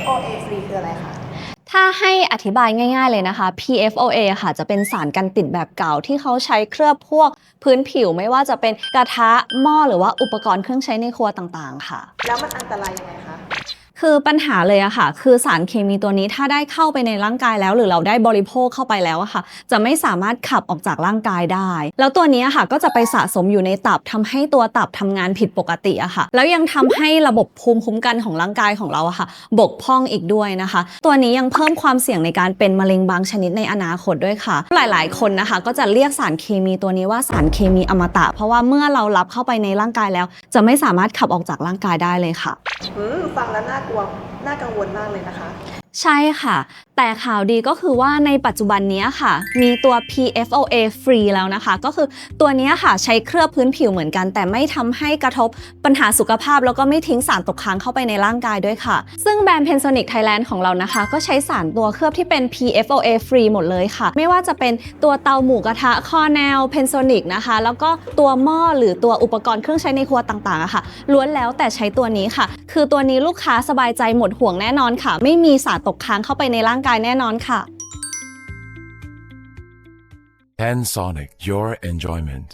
PFOA free คืออะไรคะถ้าให้อธิบายง่าย ๆเลยนะคะ PFOA ค่ะจะเป็นสารกันติดแบบเก่าที่เขาใช้เคลือบพวกพื้นผิวไม่ว่าจะเป็นกระทะหม้อหรือว่าอุปกรณ์เครื่องใช้ในครัวต่างๆ ค่ะ แล้วมันอันตรายยังไงคะ คือปัญหาเลยอะค่ะ คือสารเคมีตัวนี้ถ้าได้เข้าไปในร่างกายแล้ว หรือเราได้บริโภคเข้าไปแล้วอะค่ะ จะไม่สามารถขับออกจากร่างกายได้ แล้วตัวนี้อะค่ะก็จะไปสะสมอยู่ในตับทำให้ตัวตับทำงานผิดปกติอะค่ะ แล้วยังทำให้ระบบภูมิคุ้มกันของร่างกายของเราอะค่ะ บกพร่องอีกด้วยนะคะ ตัวนี้ยังเพิ่มความเสี่ยงในการเป็นมะเร็งบางชนิดในอนาคตด้วยค่ะ หลาย ๆ คนนะคะ ก็จะเรียกสารเคมีตัวนี้ว่าสารเคมีอมตะ เพราะว่าเมื่อเรารับเข้าไปในร่างกายแล้ว จะไม่สามารถขับออกจากร่างกายได้เลยค่ะ อืมฟังแล้วน่ากลัวน่ากังวลมากเลยนะคะใช่ค่ะ แต่ข่าวดีก็คือว่าในปัจจุบันนี้ค่ะ มีตัว PFOA free แล้วนะคะ ก็คือตัวนี้ค่ะใช้เคลือบพื้นผิวเหมือนกัน แต่ไม่ทำให้กระทบปัญหาสุขภาพ แล้วก็ไม่ทิ้งสารตกค้างเข้าไปในร่างกายด้วยค่ะ ซึ่งแบรนด์ Pensonic Thailand ของเรานะคะ ก็ใช้สารตัวเคลือบที่เป็น PFOA free หมดเลยค่ะ ไม่ว่าจะเป็นตัวเตาหมูกระทะคอแนล Pensonic นะคะ แล้วก็ตัวหม้อหรือตัวอุปกรณ์เครื่องใช้ในครัวต่างๆอะค่ะล้วนแล้วแต่ใช้ตัวนี้ค่ะ คือตัวนี้ลูกค้าสบายใจหมดห่วงแน่นอนค่ะ ไม่มีสารตกค้างเข้าไปในร่างกายแน่นอนค่ะ Panasonic, your enjoyment.